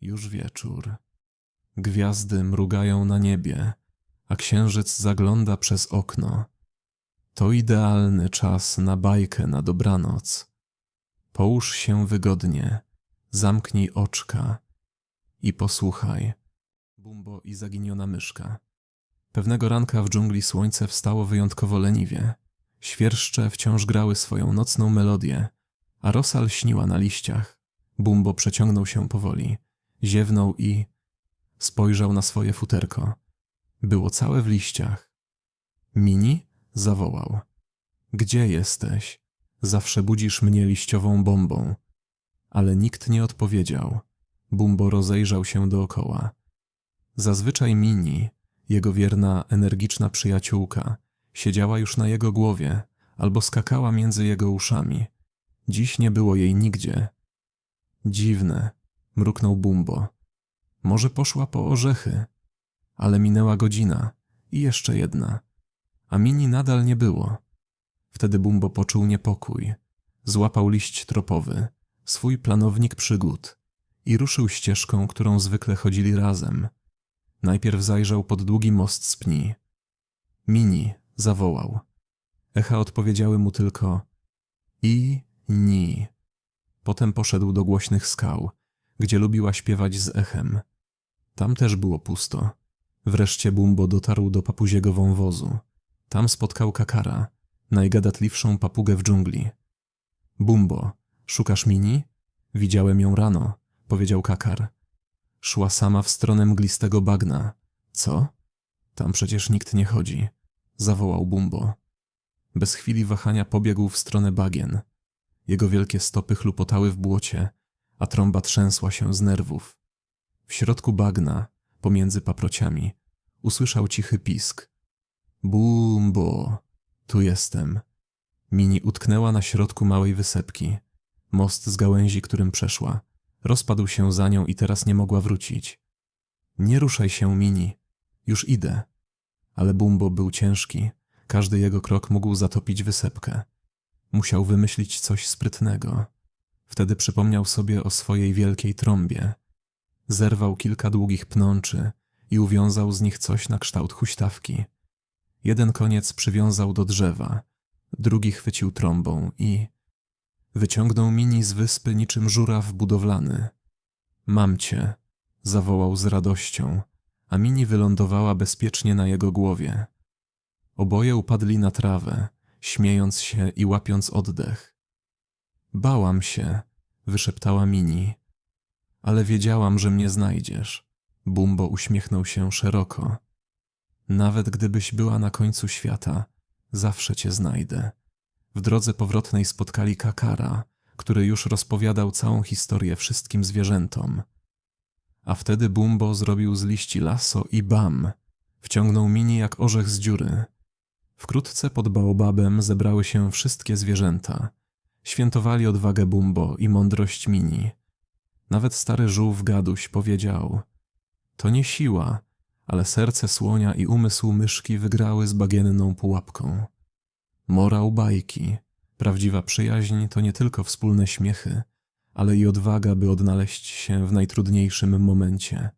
Już wieczór. Gwiazdy mrugają na niebie, a księżyc zagląda przez okno. To idealny czas na bajkę na dobranoc. Połóż się wygodnie, zamknij oczka i posłuchaj. Bumbo i zaginiona myszka. Pewnego ranka w dżungli słońce wstało wyjątkowo leniwie. Świerszcze wciąż grały swoją nocną melodię, a rosal śniła na liściach. Bumbo przeciągnął się powoli, ziewnął i spojrzał na swoje futerko. Było całe w liściach. Mini zawołał. Gdzie jesteś? Zawsze budzisz mnie liściową bombą. Ale nikt nie odpowiedział. Bumbo rozejrzał się dookoła. Zazwyczaj Mini, jego wierna, energiczna przyjaciółka, siedziała już na jego głowie albo skakała między jego uszami. Dziś nie było jej nigdzie. Dziwne, mruknął Bumbo. Może poszła po orzechy, ale minęła godzina i jeszcze jedna, a Mini nadal nie było. Wtedy Bumbo poczuł niepokój. Złapał liść tropowy, swój planownik przygód i ruszył ścieżką, którą zwykle chodzili razem. Najpierw zajrzał pod długi most z pni. Mini zawołał. Echa odpowiedziały mu tylko i ni. Potem poszedł do głośnych skał, gdzie lubiła śpiewać z echem. Tam też było pusto. Wreszcie Bumbo dotarł do papuziego wąwozu. Tam spotkał Kakara, najgadatliwszą papugę w dżungli. Bumbo, szukasz Mini? Widziałem ją rano, powiedział Kakar. Szła sama w stronę mglistego bagna. Co? Tam przecież nikt nie chodzi, zawołał Bumbo. Bez chwili wahania pobiegł w stronę bagien. Jego wielkie stopy chlupotały w błocie, a trąba trzęsła się z nerwów. W środku bagna, pomiędzy paprociami, usłyszał cichy pisk. Bumbo, tu jestem. Mini utknęła na środku małej wysepki. Most z gałęzi, którym przeszła, rozpadł się za nią i teraz nie mogła wrócić. Nie ruszaj się, Mini. Już idę. Ale Bumbo był ciężki. Każdy jego krok mógł zatopić wysepkę. Musiał wymyślić coś sprytnego. Wtedy przypomniał sobie o swojej wielkiej trąbie. Zerwał kilka długich pnączy i uwiązał z nich coś na kształt huśtawki. Jeden koniec przywiązał do drzewa, drugi chwycił trąbą i wyciągnął mini z wyspy niczym żuraw budowlany. Mam cię, zawołał z radością, a mini wylądowała bezpiecznie na jego głowie. Oboje upadli na trawę, śmiejąc się i łapiąc oddech. Bałam się, wyszeptała Mini. Ale wiedziałam, że mnie znajdziesz. Bumbo uśmiechnął się szeroko. Nawet gdybyś była na końcu świata, zawsze cię znajdę. W drodze powrotnej spotkali Kakara, który już rozpowiadał całą historię wszystkim zwierzętom. A wtedy Bumbo zrobił z liści lasso i bam! Wciągnął Mini jak orzech z dziury. Wkrótce pod baobabem zebrały się wszystkie zwierzęta. Świętowali odwagę Bumbo i mądrość Mini. Nawet stary żółw Gaduś powiedział: To nie siła, ale serce słonia i umysł myszki wygrały z bagienną pułapką. Morał bajki, prawdziwa przyjaźń to nie tylko wspólne śmiechy, ale i odwaga, by odnaleźć się w najtrudniejszym momencie.